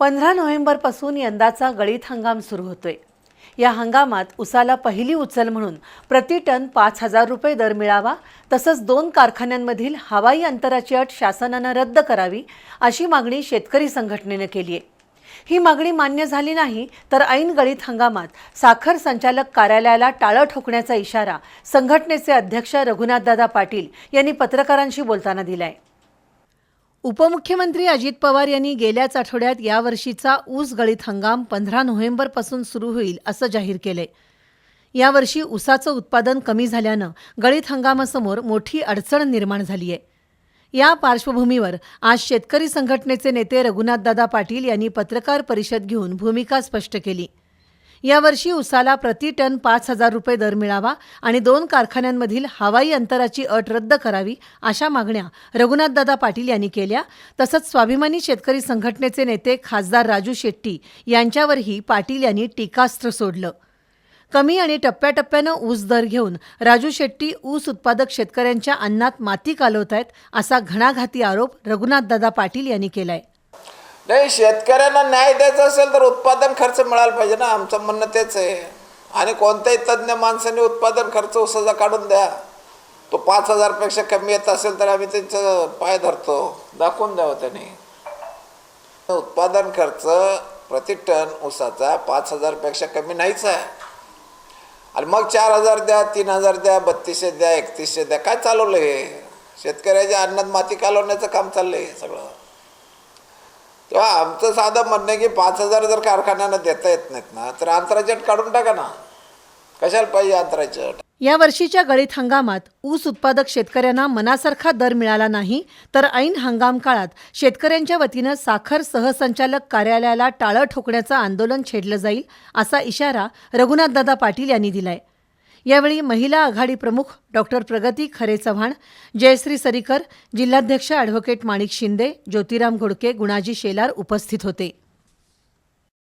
पंधरा नोव्हेंबरपासून यंदाचा गळीत हंगाम सुरू होतोय. या हंगामात उसाला पहिली उचल म्हणून प्रति टन पाच हजार रुपये दर मिळावा तसंच दोन कारखान्यांमधील हवाई अंतराची अट शासनानं रद्द करावी अशी मागणी शेतकरी संघटनेनं केली आहे ही मागणी मान्य झाली नाही तर ऐन गळीत हंगामात साखर संचालक कार्यालयाला टाळं ठोकण्याचा इशारा संघटनेचे अध्यक्ष रघुनाथदादा पाटील यांनी पत्रकारांशी बोलताना दिलाय. उपमुख्यमंत्री अजित पवार यांनी गेल्याच आठवड्यात यावर्षीचा ऊस गळीत हंगाम पंधरा नोव्हेंबरपासून सुरू होईल असं जाहीर केलंय. यावर्षी ऊसाचं उत्पादन कमी झाल्यानं गळीत हंगामासमोर मोठी अडचण निर्माण झाली आहे या पार्श्वभूमीवर आज शेतकरी संघटनेचे नेते रघुनाथदादा पाटील यांनी पत्रकार परिषद घेऊन भूमिका स्पष्ट केली. यावर्षी उसाला प्रति टन पाच हजार रुपये दर मिळावा आणि दोन कारखान्यांमधील हवाई अंतराची अट रद्द करावी अशा मागण्या रघुनाथदादा पाटील यांनी केल्या. तसंच स्वाभिमानी शेतकरी संघटनेचे नेते खासदार राजू शेट्टी यांच्यावरही पाटील यांनी टीकास्त्र सोडलं. कमी आणि टप्प्याटप्प्यानं ऊस दर घेऊन राजू शेट्टी ऊस उत्पादक शेतकऱ्यांच्या अन्नात माती कालवत आहेत असा घणाघाती आरोप रघुनाथदादा पाटील यांनी केलाय. नाही शेतकऱ्यांना न्याय द्यायचा असेल तर उत्पादन खर्च मिळाला पाहिजे ना. आमचं म्हणणं तेच आहे. आणि कोणत्याही तज्ज्ञ माणसाने उत्पादन खर्च उसाचा काढून द्या. तो पाच हजारपेक्षा कमी येत असेल तर आम्ही त्यांचं पाय धरतो. दाखवून द्यावं त्यांनी. उत्पादन खर्च प्रति टन ऊसाचा पाच हजारपेक्षा कमी नाहीच आहे. आणि मग चार हजार द्या तीन हजार द्या बत्तीसशे द्या एकतीसशे द्या. काय चालवलं हे? शेतकऱ्याच्या अन्नात माती कालवण्याचं काम चाललं आहे सगळं. तेव्हा आमचं साधं म्हणणं आहे की पाच हजार जर कारखान्यांना देता येत नाहीत ना तर अंतराची काढून टाका ना. कशाला पाहिजे अंतराची अट या वर्षीच्या गळीत हंगामात ऊस उत्पादक शेतकऱ्यांना मनासारखा दर मिळाला नाही तर ऐन हंगाम काळात शेतकऱ्यांच्या वतीनं साखर सहसंचालक कार्यालयाला टाळं ठोकण्याचं आंदोलन छेडलं जाईल असा इशारा रघुनाथदादा पाटील यांनी दिलाय. यावेळी महिला आघाडी प्रमुख डॉक्टर प्रगती खरे चव्हाण जयश्री सरीकर जिल्हाध्यक्ष ॲडव्होकेट माणिक शिंदे ज्योतिराम घोडके गुणाजी शेलार उपस्थित होते.